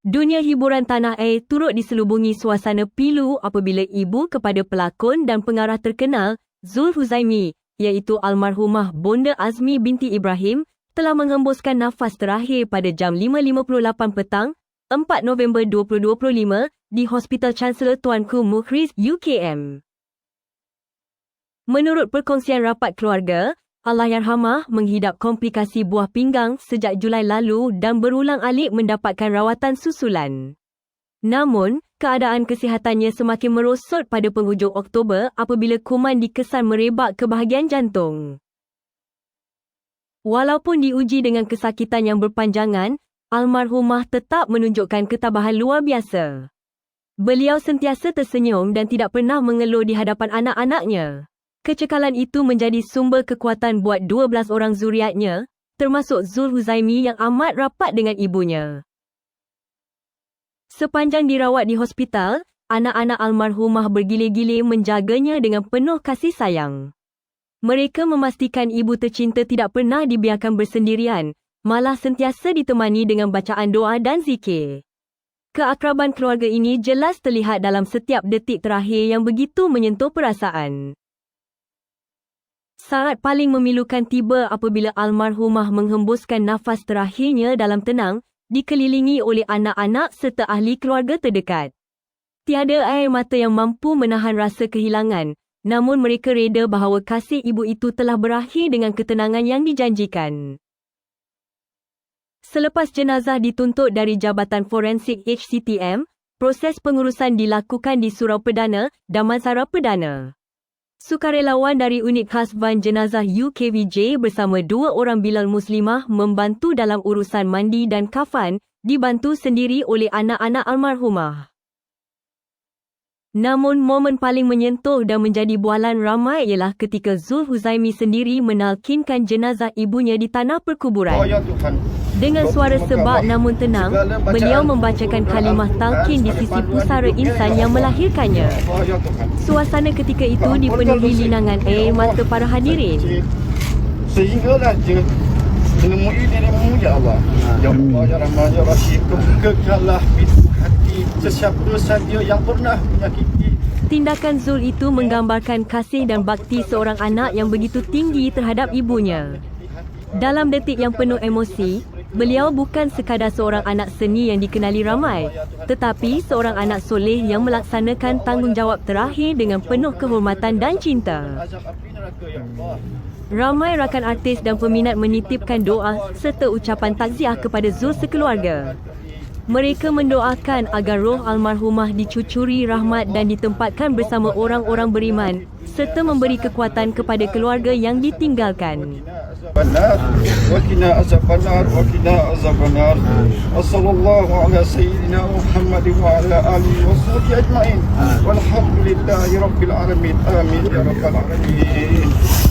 Dunia hiburan tanah air turut diselubungi suasana pilu apabila ibu kepada pelakon dan pengarah terkenal Zul Huzaimi iaitu almarhumah Bonda Azmi binti Ibrahim telah menghembuskan nafas terakhir pada jam 5.58 petang 4 November 2025 di Hospital Chancellor Tuanku Mukhriz UKM. Menurut perkongsian rapat keluarga, Allahyarhamah menghidap komplikasi buah pinggang sejak Julai lalu dan berulang alik mendapatkan rawatan susulan. Namun, keadaan kesihatannya semakin merosot pada penghujung Oktober apabila kuman dikesan merebak ke bahagian jantung. Walaupun diuji dengan kesakitan yang berpanjangan, almarhumah tetap menunjukkan ketabahan luar biasa. Beliau sentiasa tersenyum dan tidak pernah mengeluh di hadapan anak-anaknya. Kecekalan itu menjadi sumber kekuatan buat 12 orang zuriatnya, termasuk Zul Huzaimi yang amat rapat dengan ibunya. Sepanjang dirawat di hospital, anak-anak almarhumah bergilir-gilir menjaganya dengan penuh kasih sayang. Mereka memastikan ibu tercinta tidak pernah dibiarkan bersendirian, malah sentiasa ditemani dengan bacaan doa dan zikir. Keakraban keluarga ini jelas terlihat dalam setiap detik terakhir yang begitu menyentuh perasaan. Saat paling memilukan tiba apabila almarhumah menghembuskan nafas terakhirnya dalam tenang, dikelilingi oleh anak-anak serta ahli keluarga terdekat. Tiada air mata yang mampu menahan rasa kehilangan, namun mereka reda bahawa kasih ibu itu telah berakhir dengan ketenangan yang dijanjikan. Selepas jenazah dituntut dari Jabatan Forensik HCTM, proses pengurusan dilakukan di Surau Perdana, Damansara Perdana. Sukarelawan dari unit khas van jenazah UKVJ bersama dua orang Bilal Muslimah membantu dalam urusan mandi dan kafan, dibantu sendiri oleh anak-anak almarhumah. Namun momen paling menyentuh dan menjadi bualan ramai ialah ketika Zul Huzaimi sendiri menalkinkan jenazah ibunya di tanah perkuburan. Oh ya Tuhan. Dengan suara sebab namun tenang, beliau membacakan kalimah talqin di sisi pusara insan yang melahirkannya. Suasana ketika itu dipenuhi linangan air mata para hadirin. Sehinggalah je menemui dirimu ya Allah. Ya Allah ya Rahman ya Rahim. Kegalah pintu hati sesiapa saja yang pernah menyakiti Tindakan Zul itu menggambarkan kasih dan bakti seorang anak yang begitu tinggi terhadap ibunya. Dalam detik yang penuh emosi, beliau bukan sekadar seorang anak seni yang dikenali ramai, tetapi seorang anak soleh yang melaksanakan tanggungjawab terakhir dengan penuh kehormatan dan cinta. Ramai rakan artis dan peminat menitipkan doa serta ucapan takziah kepada Zul sekeluarga. Mereka mendoakan agar roh almarhumah dicucuri rahmat dan ditempatkan bersama orang-orang beriman serta memberi kekuatan kepada keluarga yang ditinggalkan. Amin.